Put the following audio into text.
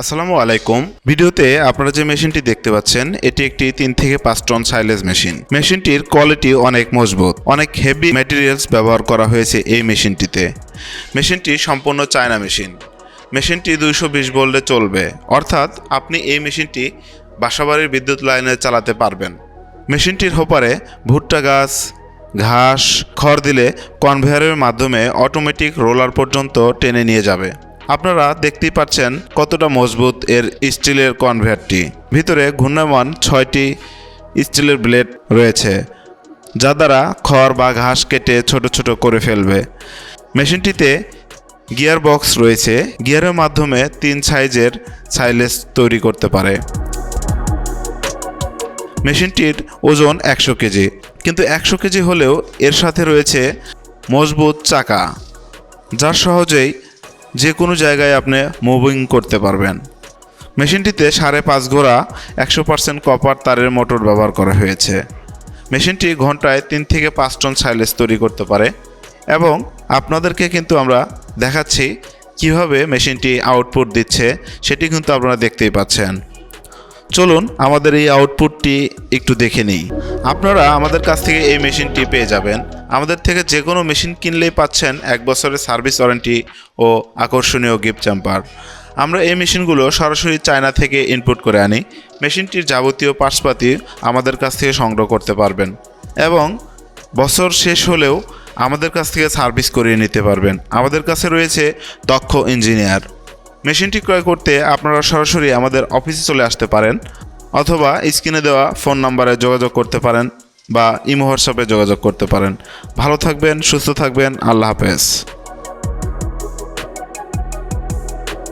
আসসালামু আলাইকুম। ভিডিওতে আপনারা যে মেশিনটি দেখতে পাচ্ছেন, এটি একটি তিন থেকে পাঁচ টন সাইলেজ মেশিন। মেশিনটির কোয়ালিটি অনেক মজবুত। অনেক হেভি ম্যাটেরিয়ালস ব্যবহার করা হয়েছে এই মেশিনটিতে। মেশিনটি সম্পূর্ণ চায়না মেশিন। মেশিনটি দুইশো বিশ ভোল্টে চলবে। অর্থাৎ আপনি এই মেশিনটি বাসাবাড়ির বিদ্যুৎ লাইনে চালাতে পারবেন। মেশিনটির হোপারে ভুট্টা গাছ, ঘাস, খড় দিলে কনভেয়ারের মাধ্যমে অটোমেটিক রোলার পর্যন্ত টেনে নিয়ে যাবে। আপনারা দেখতেই পাচ্ছেন কতটা মজবুত এর স্টিলের কনভেয়ারটি। ভিতরে ঘূর্ণায়মান ছয়টি স্টিলের ব্লেড রয়েছে, যা দ্বারা খড় বা ঘাস কেটে ছোট ছোট করে ফেলবে। মেশিনটিতে গিয়ার বক্স রয়েছে, গিয়ারের মাধ্যমে তিন সাইজের সাইলেজ তৈরি করতে পারে। মেশিনটির ওজন একশো কেজি, কিন্তু একশো কেজি হলেও এর সাথে রয়েছে মজবুত চাকা যার সহজেই যে কোনো জায়গায় আপনি মুভিং করতে পারবেন। মেশিনটিতে সাড়ে পাঁচ ঘোড়া, একশো পার্সেন্ট কপার তারের মোটর ব্যবহার করা হয়েছে। মেশিনটি ঘন্টায় তিন থেকে পাঁচ টন সাইলেজ তৈরি করতে পারে এবং আপনাদেরকে কিন্তু আমরা দেখাচ্ছি কীভাবে মেশিনটি আউটপুট দিচ্ছে, সেটি কিন্তু আপনারা দেখতেই পাচ্ছেন। চলুন আমাদের এই আউটপুটটি একটু দেখে নিই। আপনারা আমাদের কাছ থেকে এই মেশিনটি পেয়ে যাবেন। আমাদের থেকে যে কোনো মেশিন কিনলেই পাচ্ছেন এক বছরের সার্ভিস ওয়ারেন্টি ও আকর্ষণীয় গিফট চ্যাম্পার আমরা এই মেশিনগুলো সরাসরি চায়না থেকে ইনপুট করে আনি। মেশিনটির যাবতীয় পার্টসপাতি আমাদের কাছ থেকে সংগ্রহ করতে পারবেন এবং বছর শেষ হলেও আমাদের কাছ থেকে সার্ভিস করিয়ে নিতে পারবেন। আমাদের কাছে রয়েছে দক্ষ ইঞ্জিনিয়ার মেশিনটি ক্রয় করতে আপনারা সরাসরি আমাদের অফিসে চলে আসতে পারেন, অথবা স্ক্রিনে দেওয়া ফোন নাম্বারে যোগাযোগ করতে পারেন বা ইমো হোয়াটসঅ্যাপে যোগাযোগ করতে পারেন। ভালো থাকবেন, সুস্থ থাকবেন, আল্লাহ হাফেজ।